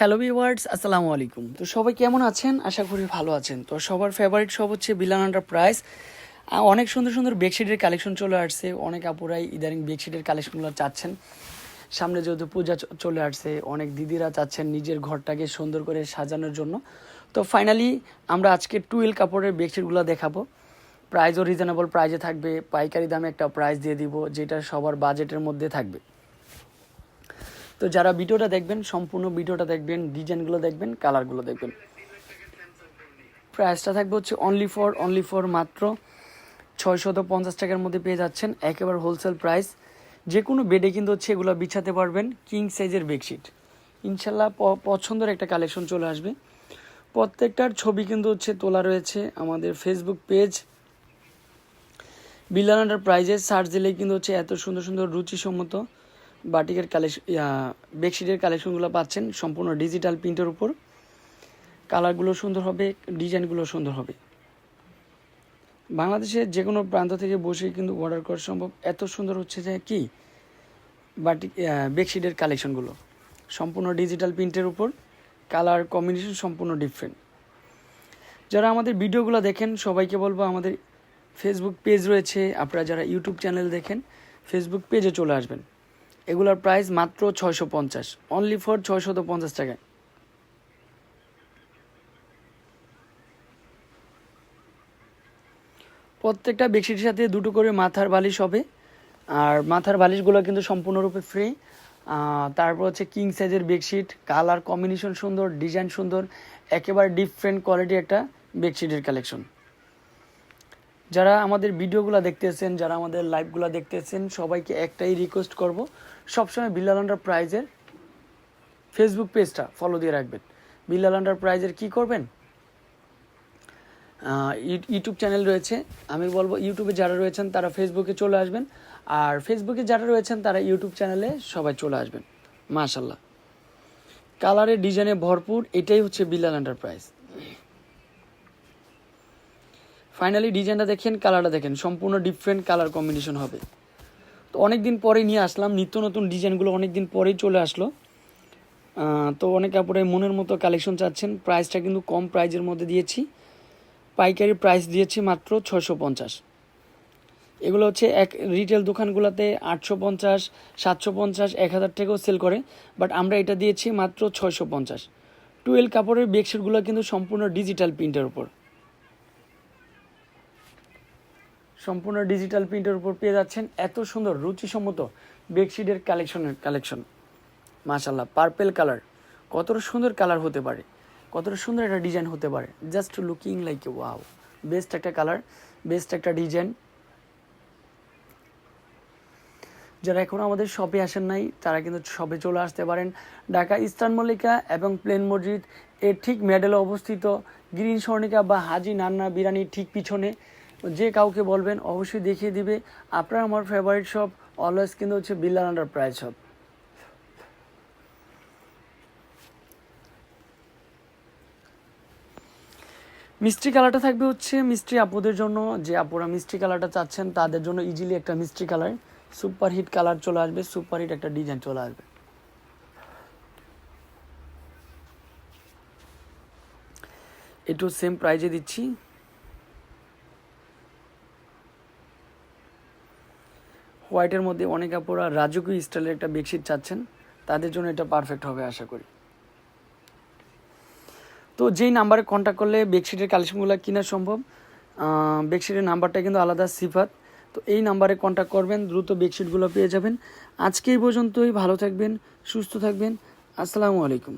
Hello viewers আসসালামু আলাইকুম তো সবাই কেমন আছেন? আশা করি ভালো আছেন। তো সবার ফেভারিট সব হচ্ছে বিলান আন্ডার প্রাইস অনেক সুন্দর সুন্দর বেডশিটের কালেকশন চলে আসছে। অনেক আপুরাই ইদানিং বেডশিটের কালেকশনগুলো চাচ্ছেন। সামনে যেহেতু পূজা চলে আসছে, অনেক দিদিরা চাচ্ছেন নিজের ঘরটাকে সুন্দর করে সাজানোর জন্য। তো ফাইনালি আমরা আজকে টুয়েল কাপড়ের বেডশিটগুলো দেখাবো। প্রাইজও রিজনেবল প্রাইজে থাকবে। পাইকারি দামে একটা প্রাইস দিয়ে দিব, যেটা সবার বাজেটের মধ্যে থাকবে। তো যারা ভিডিওটা দেখবেন, সম্পূর্ণ ভিডিওটা দেখবেন, ডিজাইনগুলো দেখবেন, কালারগুলো দেখবেন। প্রাইসটা থাকবে হচ্ছে অনলি ফর অনলি ফর মাত্র ছয়শত পঞ্চাশ টাকার মধ্যে পেয়ে যাচ্ছেন। একেবারে হোলসেল প্রাইস যে কোনো বেডে কিন্তু হচ্ছে এগুলো বিছাতে পারবেন কিং সাইজের বেডশিট ইনশাল্লাহ পছন্দের একটা কালেকশন চলে আসবে। প্রত্যেকটার ছবি কিন্তু হচ্ছে তোলা রয়েছে আমাদের ফেসবুক পেজ বিলান আন্ডার প্রাইজে সার্চ দিলেই কিন্তু হচ্ছে এত সুন্দর সুন্দর রুচিসম্মত বাটিকের কালেকশন বেডশিটের কালেকশনগুলো পাচ্ছেন সম্পূর্ণ ডিজিটাল প্রিন্টের উপর। কালারগুলো সুন্দর হবে, ডিজাইনগুলো সুন্দর হবে। বাংলাদেশের যে কোনো প্রান্ত থেকে বসে কিন্তু অর্ডার করা সম্ভব। এত সুন্দর হচ্ছে যে কি? বাটিক বেডশিটের কালেকশনগুলো। সম্পূর্ণ ডিজিটাল প্রিন্টের উপর। কালার কম্বিনেশন সম্পূর্ণ ডিফারেন্ট যারা আমাদের ভিডিওগুলো দেখেন, সবাইকে বলব আমাদের ফেসবুক পেজ রয়েছে। আপনারা যারা ইউটিউব চ্যানেল দেখেন ফেসবুক পেজে চলে আসবেন। এগুলোর প্রাইস মাত্র ছয়শো পঞ্চাশ। অনলি ফর ছয়শত পঞ্চাশ টাকায়। প্রত্যেকটা বেডশিটের সাথে দুটো করে মাথার বালিশ হবে। আর মাথার বালিশগুলো কিন্তু সম্পূর্ণরূপে ফ্রি তারপর হচ্ছে কিং সাইজের বেডশিট কালার কম্বিনেশন সুন্দর ডিজাইন সুন্দর, একেবারে ডিফারেন্ট কোয়ালিটি একটা বেডশিটের কালেকশন যারা আমাদের ভিডিওগুলো দেখতেছেন, যারা আমাদের লাইভগুলো দেখতেছেন, সবাইকে একটাই রিকোয়েস্ট করব সবসময় বিল্লাল আন্ডার প্রাইজের ফেসবুক পেজটা ফলো দিয়ে রাখবেন। বিল্লাল আন্ডার প্রাইজের কী করবেন? ইউটিউব চ্যানেল রয়েছে। আমি বলব ইউটিউবে যারা রয়েছেন তারা ফেসবুকে চলে আসবেন। আর ফেসবুকে যারা রয়েছেন তারা ইউটিউব চ্যানেলে সবাই চলে আসবেন। মাশাল্লাহ কালারে ডিজাইনে ভরপুর, এটাই হচ্ছে বিল্লাল এন্টারপ্রাইজ ফাইনালি ডিজাইনটা দেখেন কালারটা দেখেন। সম্পূর্ণ ডিফারেন্ট কালার কম্বিনেশন হবে। তো অনেক দিন পরে নিয়ে আসলাম, নিত্য নতুন ডিজাইনগুলো অনেক দিন পরেই চলে আসলো। তো অনেক কাপড়ে মনের মতো কালেকশন চাচ্ছেন প্রাইসটা কিন্তু কম প্রাইজের মধ্যে দিয়েছি। পাইকারি প্রাইস দিয়েছি মাত্র ছয়শো পঞ্চাশ। এগুলো হচ্ছে এক রিটেল দোকানগুলোতে আটশো পঞ্চাশ, সাতশো পঞ্চাশ, এক হাজার টাকাও সেল করে বাট আমরা এটা দিয়েছি মাত্র ছয়শো পঞ্চাশ। টুয়েলভ কাপড়ের বেডশিটগুলো কিন্তু সম্পূর্ণ ডিজিটাল প্রিন্টের উপর। সম্পূর্ণ ডিজিটাল প্রিন্টের উপর পেয়ে যাচ্ছেন এত সুন্দর, রুচিসম্মত বেডশিটের কালেকশনের কালেকশন মাশাল্লাহ পার্পেল কালার কতটা সুন্দর কালার হতে পারে, কতটা সুন্দর একটা ডিজাইন হতে পারে। Just looking like a wow best একটা কালার বেস্ট একটা ডিজাইন যারা এখনও আমাদের শপে আসেন নাই, তারা কিন্তু শপে চলে আসতে পারেন। ঢাকা ইস্টার্ন মল্লিকা এবং প্লেন মসজিদ, এর ঠিক মেডেলে অবস্থিত গ্রিন স্বর্ণিকা বা হাজি নান্না বিরানির ঠিক পিছনে। যে কাউকে বলবেন, অবশ্যই দেখিয়ে দিবে। আপনার আমার ফেভারিট শপ অলওয়েজ কিন্তু হচ্ছে আন্ডার প্রাইস শপ মিষ্টি কালারটা থাকবে হচ্ছে মিষ্টি আপুদের জন্য। যে আপুরা মিষ্টি কালারটা চাচ্ছেন, তাদের জন্য ইজিলি একটা মিষ্টি কালার সুপার হিট কালার চলে আসবে সুপার হিট একটা ডিজাইন চলে আসবে। একটু সেম প্রাইজে দিচ্ছি। হোয়াইটের মধ্যে অনেক আপুরা রাজকীয় স্টাইলের একটা বেডশিট চাচ্ছেন, তাদের জন্য এটা পারফেক্ট হবে আশা করি। তো যেই নাম্বারে কন্ট্যাক্ট করলে বেডশিটের কালেকশনগুলো কেনা সম্ভব বেডশিটের নাম্বারটা কিন্তু আলাদা সিফাত। তো এই নাম্বারে কন্ট্যাক্ট করবেন, দ্রুত বেডশিটগুলো পেয়ে যাবেন। আজকে এই পর্যন্তই, ভালো থাকবেন, সুস্থ থাকবেন। আসসালামু আলাইকুম।